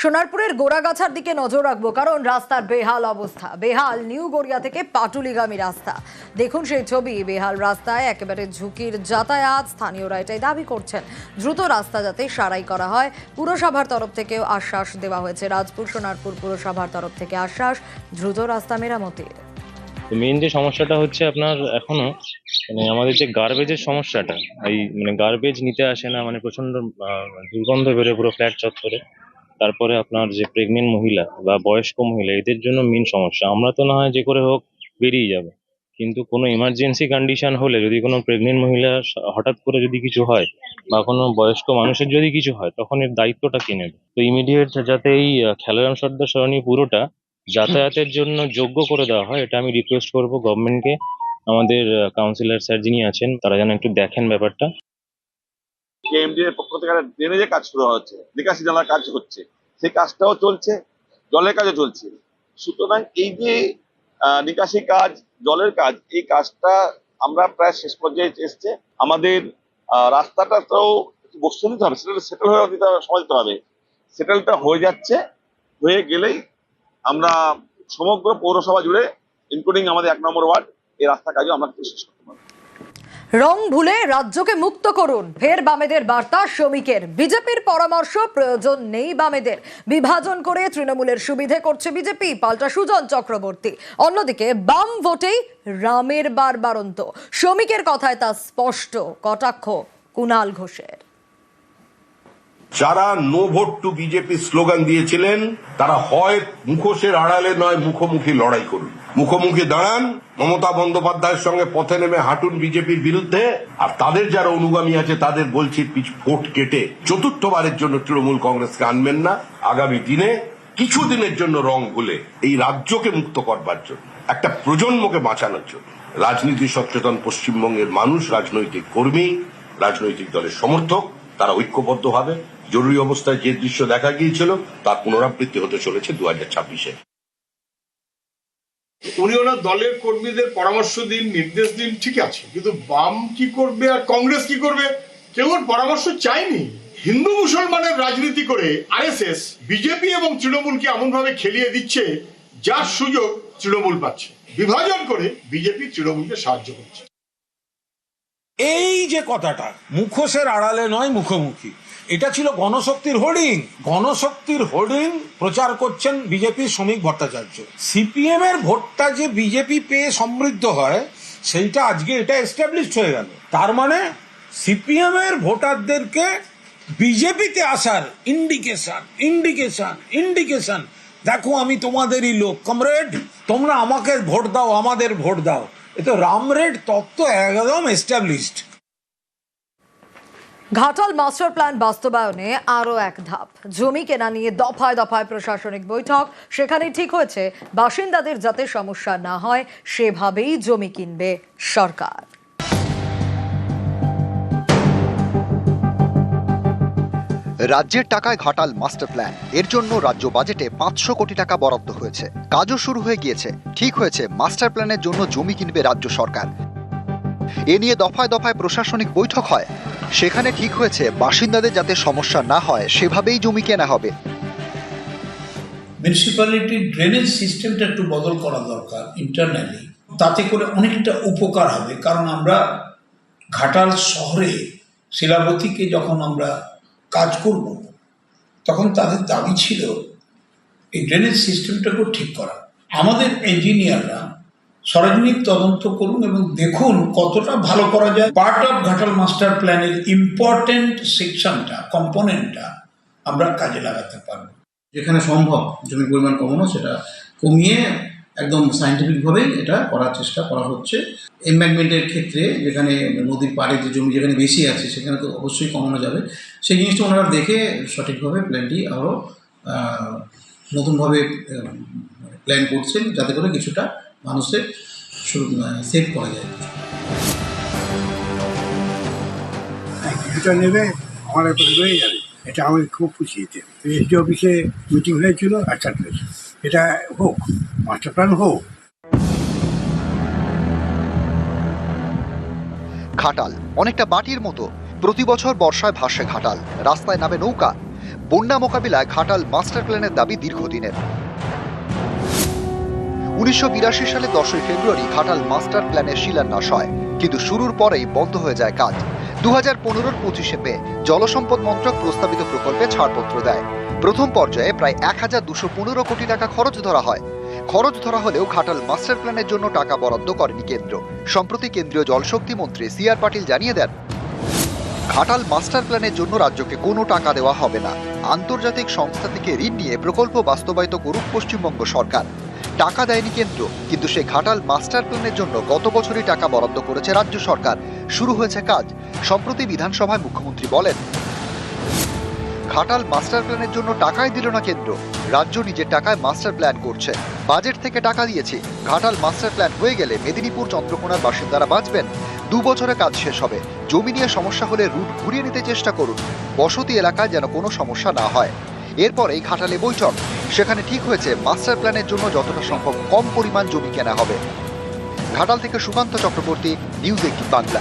সোনারপুরের গোড়াগাছার দিকে নজর রাখব, কারণ রাস্তার বেহাল অবস্থা। বেহাল নিউ গড়িয়া থেকে পাটুলিগামী রাস্তা। দেখুন সেই ছবি, বেহাল রাস্তায় একেবারে ঝুঁকির যাতায়াত। স্থানীয়রা এটাই দাবি করছেন। দ্রুত রাস্তা যাতে সারাই করা হয়। পুরসভার তরফ থেকেও আশ্বাস দেওয়া হয়েছে। রাজপুর, সোনারপুর পুরসভার তরফ থেকে আশ্বাস, দ্রুত রাস্তা মেরামতির মেন যে সমস্যাটা হচ্ছে আপনার এখনও মানে আমাদের যে গার্বেজের সমস্যাটা, এই মানে গার্বেজ নিতে আসে না মানে প্রচণ্ড দুর্গন্ধ বেরোয় পুরো ফ্ল্যাট চত্বরে। তারপরে আপনার যে প্রেগনেন্ট মহিলা বা বয়স্ক মহিলা, এদের জন্য মেন সমস্যা। আমরা তো না হয় যে করে হোক বেরিয়ে যাব। কিন্তু কোনো ইমার্জেন্সি কন্ডিশন হলে, যদি কোনো প্রেগনেন্ট মহিলা হঠাৎ করে যদি কিছু হয় বা কোনো বয়স্ক মানুষের যদি কিছু হয়, তখন এর দায়িত্বটা কে নেবে? তো ইমিডিয়েট যাতে এই খেলারাম সর্দার সরণি পুরোটা যাতায়াতের জন্য যোগ্য করে দেওয়া হয়, এটা আমি রিকোয়েস্ট করব গভর্নমেন্টকে আমাদের কাউন্সিলর স্যার যিনি আছেন, তারা যেন একটু দেখেন ব্যাপারটা। কেএমডি এর পক্ষ থেকে ড্রেনেজে কাজ শুরু হচ্ছে। নিকাশি নালার কাজ হচ্ছে। সেই কাজটাও চলছে, জলের কাজও চলছে। সুতরাং এই যে নিকাশি কাজ, জলের কাজ, এই কাজটা আমরা প্রায় শেষ পর্যায়ে এসছে। আমাদের রাস্তাটাতেও একটু বস্তু নিতে হবে, সেটা সেটেল হয়ে দিতে হবে সময় দিতে হবে। সেটেলটা হয়ে যাচ্ছে, হয়ে গেলেই আমরা সমগ্র পৌরসভা জুড়ে ইনক্লুডিং আমাদের এক নম্বর ওয়ার্ড, এই রাস্তা কাজও আমরা শেষ রং ভুলে রাজ্যকে মুক্ত করুন। ফের বামেদের বার্তা, শ্রমিকের। বিজেপির পরামর্শ, প্রয়োজন নেই বামেদের। বিভাজন করে তৃণমূলের সুবিধে করছে বিজেপি, পাল্টা সুজন চক্রবর্তী। অন্যদিকে বাম ভোটেই রামের বারবারন্ত শ্রমিকের কথায় তা স্পষ্ট। কটাক্ষ, কুণাল ঘোষের। যারা no vote to BJP slogan দিয়েছিলেন, তারা হয় মুখোশের আড়ালে, নয় মুখোমুখি লড়াই করুন। মুখোমুখি দাঁড়ান। মমতা বন্দ্যোপাধ্যায়ের সঙ্গে পথে নেমে হাঁটুন বিজেপির বিরুদ্ধে। আর তাদের যারা অনুগামী আছে, তাদের বলছি পিছ ভোট কেটে চতুর্থবারের জন্য তৃণমূল কংগ্রেসকে আনবেন না। আগামী দিনে কিছুদিনের জন্য রং ভুলে এই রাজ্যকে মুক্ত করবার জন্য, একটা প্রজন্মকে বাঁচানোর জন্য। রাজনীতি সচেতন পশ্চিমবঙ্গের মানুষ, রাজনৈতিক কর্মী, রাজনৈতিক দলের সমর্থক, তারা ঐক্যবদ্ধভাবে জরুরি অবস্থায় যে দৃশ্য দেখা গিয়েছিল, তার পুনরাবৃত্তি হতে চলেছে দু হাজার ছাব্বিশে। উনি ওনার দলের কর্মীদের পরামর্শ দিন, নির্দেশ দিন, ঠিক আছে। কিন্তু বাম কি করবে আর কংগ্রেস কি করবে? কেউ পরামর্শ চায়নি। হিন্দু মুসলমানের রাজনীতি করে আরএসএস, বিজেপি এবং তৃণমূলকে এমন ভাবে খেলিয়ে দিচ্ছে, যার সুযোগ তৃণমূল পাচ্ছে। বিভাজন করে বিজেপি তৃণমূলকে সাহায্য করছে। এই যে কথাটা, মুখোশের আড়ালে নয়, মুখোমুখি। এটা ছিল গণশক্তির হোর্ডিং। গণশক্তির হোর্ডিং প্রচার করছেন বিজেপি শ্রমিক ভট্টাচার্য। সিপিএম এর ভোটটা যে বিজেপি পেয়ে সমৃদ্ধ হয়, সেইটা আজকে এটা এস্টাবলিশড হয়ে গেল। তার মানে সিপিএম এর ভোটারদেরকে বিজেপিতে আসার ইন্ডিকেশন ইন্ডিকেশন ইন্ডিকেশন দেখো আমি তোমাদেরই লোক। কমরেড, তোমরা আমাকে ভোট দাও, আমাদের ভোট দাও। এ তো রামরেড তত্ত্ব একদম এস্টাবলিশড ঘাটাল মাস্টার প্ল্যান বাস্তবায়নে আরও এক ধাপ। জমি কেনা নিয়ে দফায় দফায় প্রশাসনিক বৈঠক। সেখানে ঠিক হয়েছে, বাসিন্দাদের যাতে সমস্যা না হয়, সেভাবেই জমি কিনবে সরকার। রাজ্যের টাকায় ঘাটাল মাস্টার প্ল্যান। এর জন্য রাজ্য বাজেটে পাঁচশো কোটি টাকা বরাদ্দ হয়েছে। কাজও শুরু হয়ে গিয়েছে। ঠিক হয়েছে, মাস্টার প্ল্যানের জন্য জমি কিনবে রাজ্য সরকার। এ নিয়ে দফায় দফায় প্রশাসনিক বৈঠক হয়। সেখানে ঠিক হয়েছে, বাসিন্দাদের যাতে সমস্যা না হয়, সেভাবেই জমি কেনা হবে। মিউনিসিপ্যালিটির ড্রেনেজ সিস্টেমটা একটু বদল করা দরকার ইন্টারনালি তাতে করে অনেকটা উপকার হবে, কারণ আমরা ঘাটাল শহরে শিলাবতীকে যখন আমরা কাজ করব, তখন তাদের দাবি ছিল, এই ড্রেনেজ সিস্টেমটাকেও ঠিক করা। আমাদের ইঞ্জিনিয়াররা সরজমিক তদন্ত করুন এবং দেখুন কতটা ভালো করা যায়। পার্ট অফ ঘাটাল মাস্টার প্ল্যানের ইম্পর্টেন্ট সেকশনটা কম্পোনেন্টটা আমরা কাজে লাগাতে পারব। যেখানে সম্ভব, জমির পরিমাণ কমানো, সেটা কমিয়ে একদম সাইন্টিফিকভাবেই এটা করার চেষ্টা করা হচ্ছে। এমব্যাঙ্কমেন্টের ক্ষেত্রে যেখানে নদীর পাড়ে যে জমি যেখানে বেশি আছে, সেখানে তো অবশ্যই কমানো যাবে। সেই জিনিসটা ওনারা দেখে সঠিকভাবে প্ল্যানটি আরও নতুনভাবে প্ল্যান করছেন, যাতে করে কিছুটা মানুষের সেভ করা যায়। কিছুটা নেবে আমার রয়ে যাবে। এটা আমাকে খুব খুশি খুশিতে এসডি অফিসে মিটিং হয়েছিল আচ্ছা এটা হোক মাস্টার প্ল্যান হোক। ঘাটাল অনেকটা বাটির মতো। প্রতি বছর বর্ষায় ভাসে ঘাটাল। রাস্তায় নামে নৌকা। বন্যা মোকাবিলায় ঘাটাল মাস্টার প্ল্যানের দাবি দীর্ঘদিনের। উনিশশো বিরাশি সালে দশই ফেব্রুয়ারি ঘাটাল মাস্টার প্ল্যানের শিলান্যাস হয়, কিন্তু শুরুর পরেই বন্ধ হয়ে যায় কাজ। দু হাজার পনেরোর পঁচিশে মে, জলসম্পদ মন্ত্রক প্রস্তাবিত প্রকল্পে ছাড়পত্র দেয়। প্রথম পর্যায়ে প্রায় এক হাজার দুশো পনেরো কোটি টাকা খরচ ধরা হয়। খরচ ধরা হলেও ঘাটাল মাস্টার প্ল্যানের জন্য টাকা বরাদ্দ করেনি কেন্দ্র। সম্প্রতি কেন্দ্রীয় জলশক্তি মন্ত্রী সি আর পাটিল জানিয়ে দেন, ঘাটাল মাস্টার প্ল্যানের জন্য রাজ্যকে কোনো টাকা দেওয়া হবে না। আন্তর্জাতিক সংস্থা থেকে ঋণ নিয়ে প্রকল্প বাস্তবায়িত করুক পশ্চিমবঙ্গ সরকার। টাকা দেয়নি কেন্দ্র, কিন্তু সেই ঘাটাল মাস্টার প্ল্যানের জন্য গত বছরই টাকা বরাদ্দ করেছে রাজ্য সরকার। শুরু হয়েছে কাজ, সম্প্রতি বিধানসভায় মুখ্যমন্ত্রী বলেন। ঘাটাল মাস্টার প্ল্যানের জন্য টাকাই দিল না কেন্দ্র, রাজ্য নিজের টাকায় মাস্টার প্ল্যান করছে। বাজেট থেকে টাকা দিয়েছি, ঘাটাল মাস্টার প্ল্যান হয়ে গেলে মেদিনীপুর, চন্দ্রকোনার বাসিন্দারা বাঁচবেন। দু বছরে কাজ শেষ হবে, জমি নিয়ে সমস্যা হলে রুট ঘুরিয়ে নিতে চেষ্টা করুন, বসতি এলাকায় যেন কোনো সমস্যা না হয়। এরপরেই ঘাটালে বৈঠক সেখানে ঠিক হয়েছে মাস্টার প্ল্যানের জন্য যতটা সম্ভব কম পরিমাণ জমি কেনা হবে। ঘাটাল থেকে সুকান্ত চক্রবর্তী নিউজ এইটিন বাংলা।